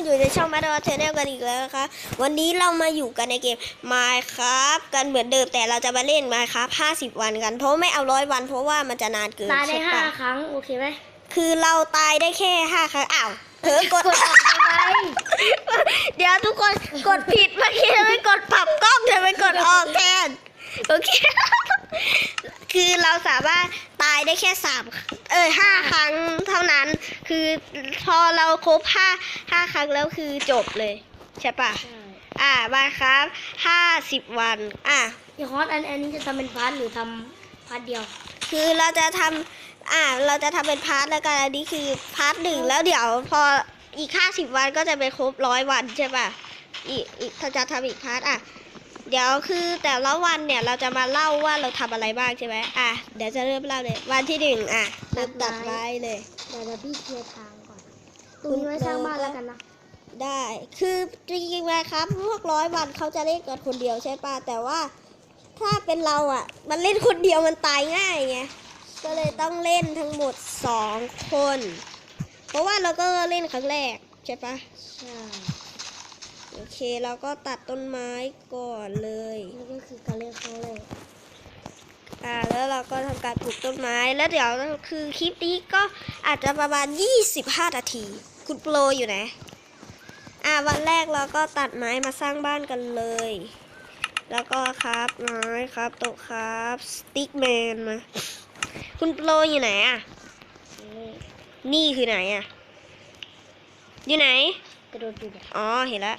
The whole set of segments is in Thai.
มาอยู่ในช่องมาดอเทเนลกันอีกแล้วนะคะ วันนี้เรามาอยู่กันในเกม Minecraft กันเหมือนเดิมแต่เราจะมาเล่น Minecraft 50 วันกัน เพราะไม่เอาร้อยวัน เพราะว่ามันจะนานเกินตายได้ใช่ห้าปะครั้ง โอเคไหมคือเราตายได้แค่5ครั้งอ้าวเผลอกดกดออกไปไหมเดี๋ยวทุกคนกดผิดเมื่อกี้ไม่กดปรับกล้องจะไปกดออกแทนโอเค คือเราสามารถตายได้แค่สามเออห้าครั้งเท่านั้น คือพอเราครบห้าห้าครั้งแล้วคือจบเลย ใช่ปะใช่อ่ามาครับห้าสิบวัน อะอีฮอตอันอันนี้จะทำเป็นพาร์ทหรือทำพาร์ทเดียว คือเราจะทำอ่าเราจะทำเป็นพาร์ทแล้วกันอันนี้คือพาร์ทหนึ่งแล้วเดี๋ยวพออีกห้าสิบวันก็จะไปครบร้อยวันใช่ป่ะอีกอีกถ้าจะทำอีกพาร์ทอะ เดี๋ยวคือแต่ละวันเนี่ยเราจะมาเล่าว่าเราทำอะไรบ้างใช่ไหมอะเดี๋ยวจะเริ่มเล่าเลย วันที่หนึ่งอะเริ่มตัดไม้เลยเดี๋ยวเดี๋ยวพี่เคลียร์ทางก่อนตรงนี้ไว้สร้างบ้านแล้วกันนะได้คือจริงๆไหมครับพวกร้อยวันเขาจะเล่นกันคนเดียวใช่ป่ะแต่ว่า ถ้าเป็นเราอะ มันเล่นคนเดียวมันตายง่ายไงก็เลยต้องเล่นทั้งหมดสองคน เพราะว่าเราก็เล่นครั้งแรกใช่ปะใช่ โอเคเราก็ตัดต้นไม้ก่อนเลยนี่ก็คือการเล่นครั้งแรกอ่าแล้วเราก็ทำการปลูกต้นไม้แล้วเดี๋ยวคือคลิปนี้ก็อาจจะประมาณ 25 นาที คุณโปรอยู่ไหนอ่าวันแรกเราก็ตัดไม้มาสร้างบ้านกันเลย แล้วก็ครับไม้ครับโต๊ะครับสติ๊กแมนมา คุณโปรอยู่ไหนอะนี่นี่คือไหนอะ อยู่ไหนกระโดดดูเนี่ยอ๋อ เห็นแล้ว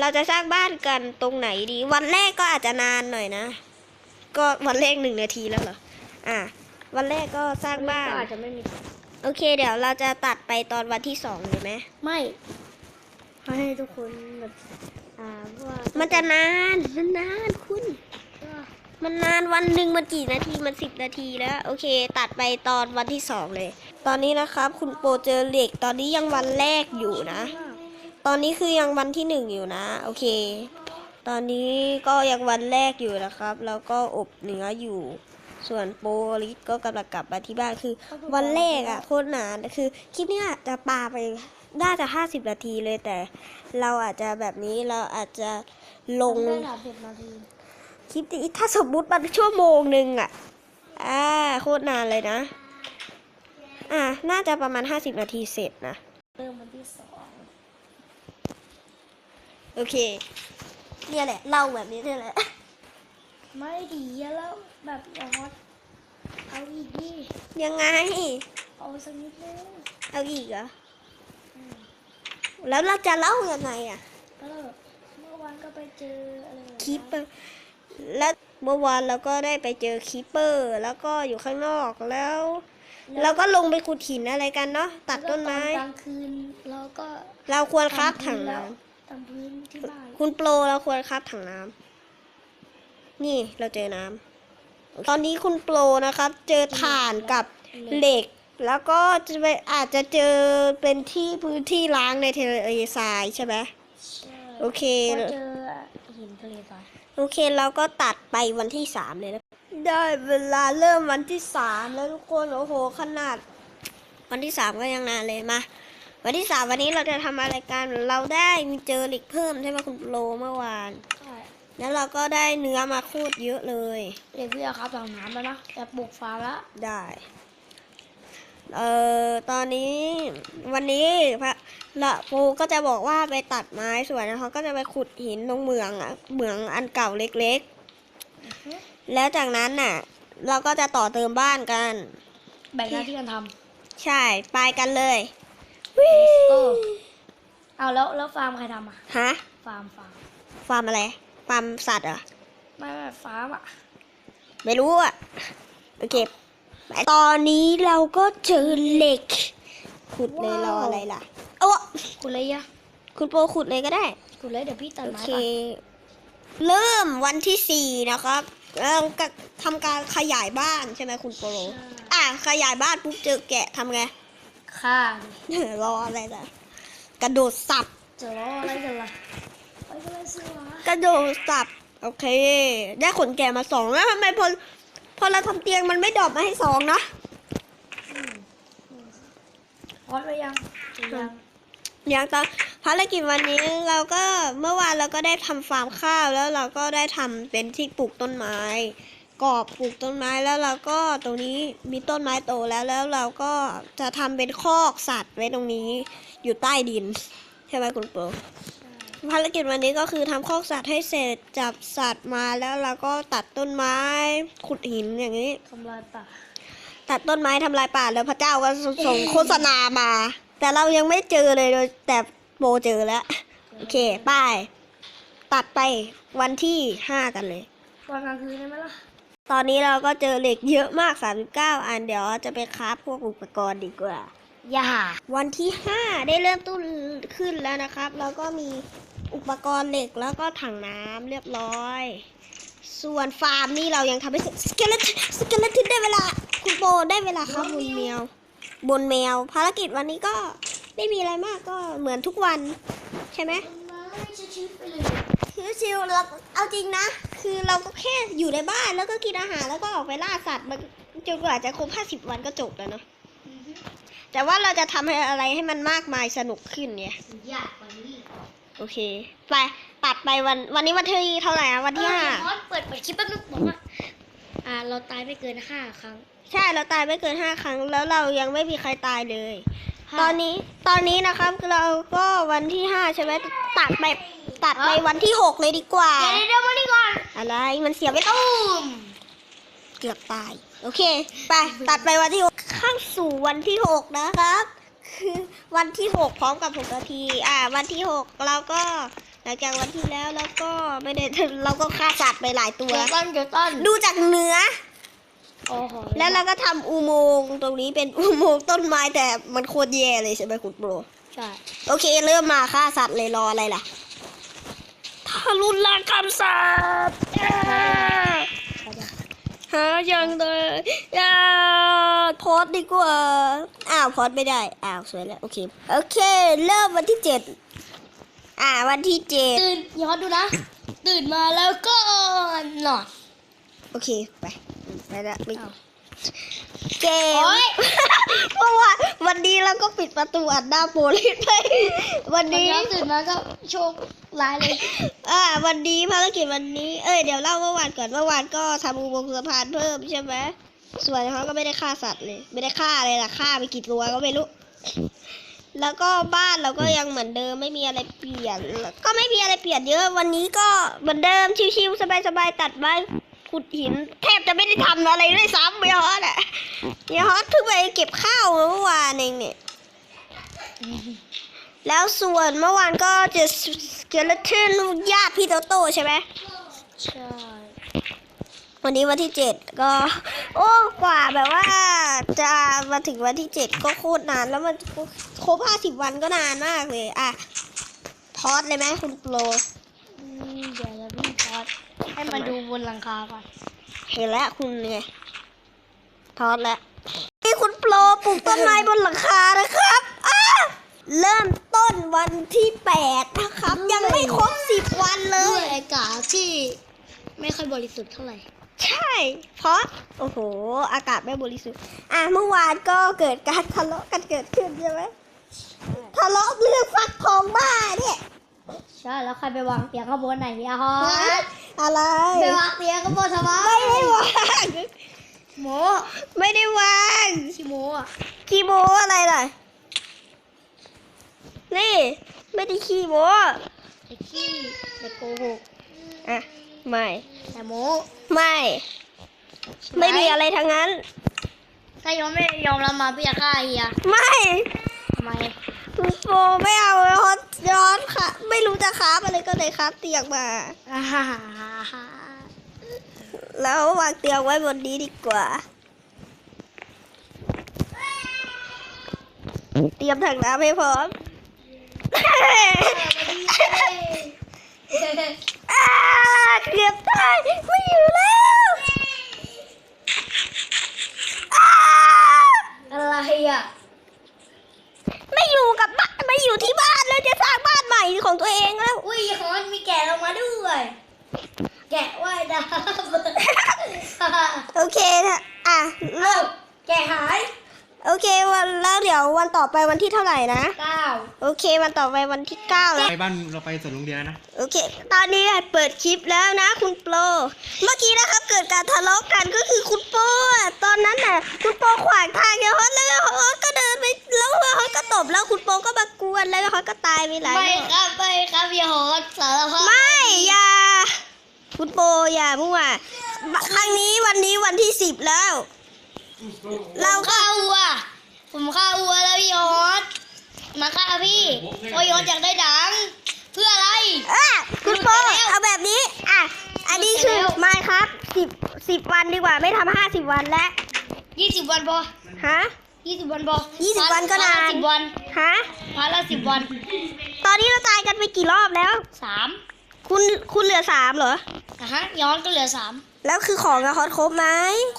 เราจะสร้างบ้านกันตรงไหนดี วันแรกก็อาจจะนานหน่อยนะ ก็วันแรกหนึ่งนาทีแล้วเหรอ อะ วันแรกก็สร้างบ้าน ก็อาจจะไม่มี โอเค เดี๋ยวเราจะตัดไปตอนวันที่สองเลยไหม ไม่ให้ทุกคนแบบอ่าว่ามัมันจะนาน มันนานคุณ มันนานวันหนึ่งมันกี่นาทีมันสิบนาทีแล้ว โอเค ตัดไปตอนวันที่สองเลย ตอนนี้นะครับ คุณโปรเจอเหล็กตอนนี้ยังวันแรกอยู่นะ ตอนนี้คือยังวันที่หนึ่งอยู่นะ โอเค ตอนนี้ก็ยังวันแรกอยู่นะครับ แล้วก็อบเนื้ออยู่ ส่วนโปลิสก็กำลังกลับมาที่บ้านคือ วันแรกอะโคตรนานคือคลิปเนี้ยจะปาไปน่าจะห้าสิบนาทีเลยแต่ เราอาจจะแบบนี้เราอาจจะลงได้หลับเจ็ดนาทีคลิปนี้ถ้าสมมุติมันชั่วโมงหนึ่งอะอ่าโคตรนานเลยนะ อ่าน่าจะประมาณห้าสิบนาทีเสร็จนะเริ่มวันที่สอง โอเค เนี่ยแหละเล่าแบบนี้เนี่ยแหละ ไม่ดีอะแล้วแบบอย่าฮอตเอาอีกดิยังไง เอาสักนิดนึงเอาอีกเหรอแล้วเราจะเล่ายังไงอะก็เมื่อวานก็ไปเจออะไรแบบนั้นคีปเปอร์แล้วเมื่อวานเราก็ได้ไปเจอคีปเปอร์ แล้วก็อยู่ข้างนอกแล้วเราก็ลงไปขุดหินอะไรกันเนาะตัดต้นไม้ แล้วก็ตอนกลางคืนเราก็ เราควรครับถังน้ ทำพื้นที่บ้านำคุณโปรเราควรครับถังน้ำนี่เราเจอน้ำตอนนี้คุณโปรนะครับ เจอถ่านกับเหล็ก แล้วก็จะไปอาจจะเจอเป็นที่พื้นที่ล้างในทะเลทรายใช่ไหมใช่โอเคก็เจอหินทะเลทรายโอเคเราก็ตัดไปวันที่สามเลยนะได้เวลาเริ่มวันที่สามแล้วทุกคนโอ้โหขนาด วันที่สามก็ยังนานเลยมา วันที่สามวันนี้เราจะทำอะไรกัน เราได้มีเจอเหล็กเพิ่มใช่ไหมคุณโลเมื่อวาน ใช่แล้วเราก็ได้เนื้อมาโคตรเยอะเลย เด็กพี่อะครับถังน้ำแล้วนะแต่ปลูกฟาร์มละได้ เอ่อ ตอนนี้วันนี้พระละปูก็จะบอกว่าไปตัดไม้ส่วนเขาก็จะไปขุดหินตรงเหมืองอะเหมืองอันเก่าเล็กๆ แล้วจากนั้นน่ะ เราก็จะต่อเติมบ้านกัน แบ่งหน้าที่กันทใช่ ไปกันเลยำก็เอาแล้วแล้วฟาร์มใครทำอะ ฮะ ฟาร์มฟาร์ม ฟาร์มอะไร ฟาร์มสัตว์เหรอ ไม่ไม่ฟาร์มอะ ไม่รู้อะ โอเคไปตอนนี้เราก็เจอเหล็ก ขุดเลยรออะไรล่ะ โอ้คุณเลยอะคุณโปรขุดเลยก็ได้คุณเลยเดี๋ยวพี่ตัดโอไม้เคก่อนเริ่มวันที่สี่นะครับเราก็ทำการขยายบ้านใช่ไหมคุณโปรอะขยายบ้านปุ๊บเจอแกะทำไง ค่ะรออะไรล่ะ กระโดดสับ จะรออะไรกันล่ะไปกันเลยสิวะกระโดดสับ โอเค ได้ขนแกะมาสองแล้วทำไมพอพอเราทำเตียงมันไม่ดรอปมาให้สองนะอืมอืมฮอตไว้ยังหรือยังอย่างตอนภารกิจวันนี้เราก็เมื่อวานเราก็ได้ทำฟาร์มข้าวแล้วเราก็ได้ทำเป็นที่ปลูกต้นไม้ กอบปลูกต้นไม้แล้วเราก็ตรงนี้มีต้นไม้โตแล้วแล้วเราก็จะทำเป็นคอกสัตว์ไว้ตรงนี้อยู่ใต้ดินใช่ไหมคุณโปรภารกิจวันนี้ก็คือทำคอกสัตว์ให้เสร็จจับสัตว์มาแล้วเราก็ตัดต้นไม้ขุดหินอย่างนี้ทำลายป่าตัดต้นไม้ทำลายป่าแล้วพระเจ้าก็ส่งโฆษณามา แต่เรายังไม่เจอเลยโดยแต่โบเจอแล้วโอเคไป้ายตัดไปวันที่ห้ากันเลยตอนกลางคืนได้ไหมล่ะ ตอนนี้เราก็เจอเหล็กเยอะมาก 39 อันเดี๋ยวจะไปคราฟพวกอุปกรณ์ดีกว่า อย่า วันที่ 5 ได้เริ่มต้นขึ้นแล้วนะครับ แล้วก็มีอุปกรณ์เหล็กแล้วก็ถังน้ำเรียบร้อย ส่วนฟาร์มนี่เรายังทำไม่เสร็จสเกเลตสเกเลตได้เวลา คุณโบได้เวลาครับบนแมว บนแมว ภารกิจวันนี้ก็ไม่มีอะไรมากก็เหมือนทุกวัน ใช่ไหมไม่ชิวๆไปเลยชิวๆเราเอาจริงนะ คือเราก็แค่อยู่ในบ้านแล้วก็กินอาหารแล้วก็ออกไปล่าสัตว์มันจนกว่าจะครบ50วันก็จบแล้วเนาะแต่ว่าเราจะทำให้อะไรให้มันมากมายสนุกขึ้นเนี่ยอยากกว่านี้โอเค ไปตัดไปวันวันนี้วันที่เท่าไหร่อะวันที่ห้าเออเปิดเปิดคลิปแป๊บนึงบอกว่าอ่า เราตายไม่เกินห้าครั้ง ใช่เราตายไม่เกินห้าครั้ง แล้วเรายังไม่มีใครตายเลยห้าตอนนี้ตอนนี้นะครับเราก็วันที่ห้าใช่ไหมตัดไปตัดไปวันที่หกเลยดีกว่า เดี๋ยวเดี๋ยวมานี่ก่อน อะไรมันเสียไม่ต้องตุ้มเกือบตาย โอเค ไป ตัดไปวันที่หกเข้าสู่วันที่หกนะครับ คือวันที่หกพร้อมกับหกนาที อ่า วันที่หกเราก็หลังจากวันที่แล้วแล้วก็ไม่ได้เราก็ฆ่าสัตว์ไปหลายตัว เดี๋ยวต้นเดี๋ยวต้นดูจากเหนือโอ้โหแล้วเราก็ทำอุโมงค์ตรงนี้เป็นอุโมงค์ต้นไม้แต่มันโคตรแย่เลยใช่ไหมคุณโปร ใช่ โอเค เริ่มมาฆ่าสัตว์เลยรออะไรล่ะทา รุณกรรมสัตว์อ่าหายังเลยอย่าโพสต์ดีกว่า อ้าวโพสต์ไม่ได้ อ้าวสวยแล้ว โอเค โอเค เริ่มวันที่เจ็ดอ่า วันที่เจ็ดตื่นย้อนดูนะ ตื่นมาแล้วก็นอนโอเค ไปไปละไม่อ้าวเกโอ๊มยเพราะว่าวันนี้เราก็ปิดประตูอัดหน้าโปลิสไป วันวันนี้นี้ตื่นมาก็โชคร้ายเลย อ่า วันนี้ภารกิจวันนี้ เอ้ย เดี๋ยวเล่าเมื่อวานก่อน เมื่อวานก็ทำอุโมงค์สะพานเพิ่มใช่ไหม ส่วนเขาก็ไม่ได้ฆ่าสัตว์เลย ไม่ได้ฆ่าเลยล่ะ ฆ่าไปกี่ตัวก็ไม่รู้ แล้วก็บ้านเราก็ยังเหมือนเดิมไม่มีอะไรเปลี่ยน ก็ไม่มีอะไรเปลี่ยนเยอะ วันนี้ก็เหมือนเดิมชิวๆสบายๆตัดไม้ขุดหินแทบจะไม่ได้ทำอะไรด้วยซ้ำเบียร์ฮอตอะเบียร์ฮอตเพิ่งไปเก็บข้าวเมื่อวานเองเนี่ยแล้วส่วนเมื่อวานก็จะ สเกเลตันญาติพี่โตโต้ใช่ไหมใช่วันนี้วันที่เจ็ดก็ โอ้กว่าแบบว่า จะมาถึงวันที่เจ็ดก็โคตรนานแล้วมันครบห้าสิบวันก็นานมากเลย อะทอดเลยไหมคุณโปรอืมเดี๋ยวจะพี่พอดให้มาดูบนหลังคาก่อนเห็นแล้วคุณไงทอดแล้วนี่คุณโปรปลูกต้นไม้บนหลังคานะครับอะเริ่มต้นวันที่แปดนะครับยัง อากาศที่ไม่ค่อยบริสุทธิ์เท่าไหร่ ใช่ เพราะ โอ้โห อากาศไม่บริสุทธิ์ อะ เมื่อวานก็เกิดการทะเลาะกันเกิดขึ้นใช่ไหมทะเลาะเรื่องฟักทองบ้าเนี่ยใช่แล้วใครไปวางเตียงข้างบนไหนอะฮะอะไร ไปวางเตียงข้างบนทำไมไม่ได้วางโมไม่ได้วางชิโมอะขี้โมอะไรล่ะ นี่ ไม่ได้ขี้โมไอ้ขี้ ไอ้โกหกอะ ไม่ แต่โมไม่ ไม่มีอะไรทั้งนั้น ถ้ายอมไม่ยอมรับมาพี่จะฆ่าเฮียไม่ทำไมคุณโฟไม่เอาเลยฮอตย้อนค่ะ ไม่รู้จะค้าบอะไรก็เลยค้าบเตียงมาอ่าฮ่าฮ่าฮ่าแล้ววางเตียงไว้บนนี้ดีกว่า เตรียมถังน้ำให้พร้อมอ่า เกือบตายไม่อยู่แล้วอ่าอะไรอะไม่อยู่กับบ้านไม่อยู่ที่บ้านแล้วจะสร้างบ้านใหม่ของตัวเองแล้วอุ้ยฮอนมีแกะลงมาด้วย แกะว่ายน้ำโอเคนะอะเริ่มแกะหาย โอเควันแล้วเดี๋ยววันต่อไปวันที่เท่าไหร่นะเก้าโอเควันต่อไปวันที่เก้าแล้ว ไปบ้านเราไปสวนโรงเรียนแล้วนะ โอเค ตอนนี้เปิดคลิปแล้วนะคุณโปร เมื่อกี้นะครับเกิดการทะเลาะกันก็คือคุณโปรอะตอนนั้นน่ะคุณโปรขวางทางยาฮอตแล้วยาฮอตก็เดินไปแล้วยาฮอตก็ตบแล้วคุณโปรก็มากวนแล้วยาฮอตก็ตายไปหลายรไม่อบครับไม่ครับอย่าหอดสารภาพไม่อย่าคุณโปรอย่ามั่วครั้งนี้วันนี้วันที่สิบแล้ว เราผมก็ฆ่าวัว ผมฆ่าวัวแล้วยอดมาฆ่าพี่เพราะยอดอยากได้ดัง เพื่ออะไรเอะคุณโปรหลุดไปแล้วเอาแบบนี้ อะ อันนี้คือหลุดไปแล้วไม่ครับสิบสิบวันดีกว่าไม่ทำห้าสิบวันแล้วยี่สิบวันพอฮะยี่สิบวันพอยี่สิบวันก็นานสิบวันฮะพาละสิบวัน ตอนนี้เราตายกันไปกี่รอบแล้วสามคุณคุณเหลือสามเหรอนะฮะย้อนก็เหลือสาม แล้วคือของอะฮอตครบไหม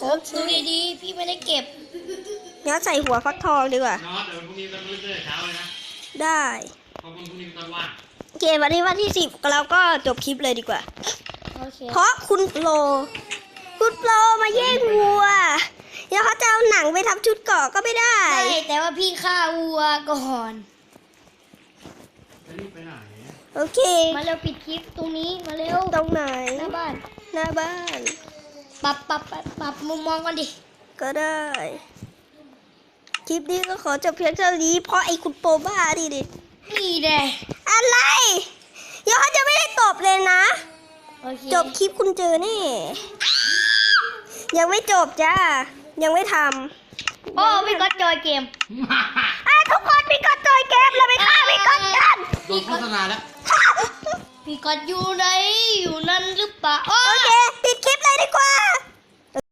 ครบดูดีๆ พี่ไม่ได้เก็บงั้นใส่หัวฟักทองดีกว่า นอนเดี๋ยวพรุ่งนี้เราเริ่มตั้งแต่เช้าเลยนะได้เพราะพรุ่งนี้เป็นตอนว่างโอเควันนี้วันที่สิบเราก็จบคลิปเลยดีกว่า โอเคเพราะคุณโปรคุณโปรมาแย่งวัว แล้วเขาจะเอาหนังไปทำชุดเกราะก็ไม่ได้ ใช่แต่ว่าพี่ฆ่าวัวก่อนจะรีบไปไหน โอเค มาเร็วปิดคลิปตรงนี้มาเร็วตรงไหน หน้าบ้าน หน้าบ้าน ปรับปรับปรับปรับมุมมองกันดิ ก็ได้ คลิปนี้ก็ขอจบเพียงเท่านี้ เพราะไอ้คุณโปรบ้าดิดิ นี่แน่อะไรเดี๋ยวเขาจะไม่ได้ตบเลยนะ โอเคจบคลิปคุณเจอแนี่ ยังไม่จบจ้า ยังไม่ทโอ้พี่ก๊อตจอยเกมำอะทุกคนมีกดจอยเกมเราไปฆ่ามีกดกัน โดนโฆษณาแล้ว พี่ก๊อตอยู่ไหนอยู่นั่นหรือเปล่าโอเคปิดคลิปเลยดีกว่า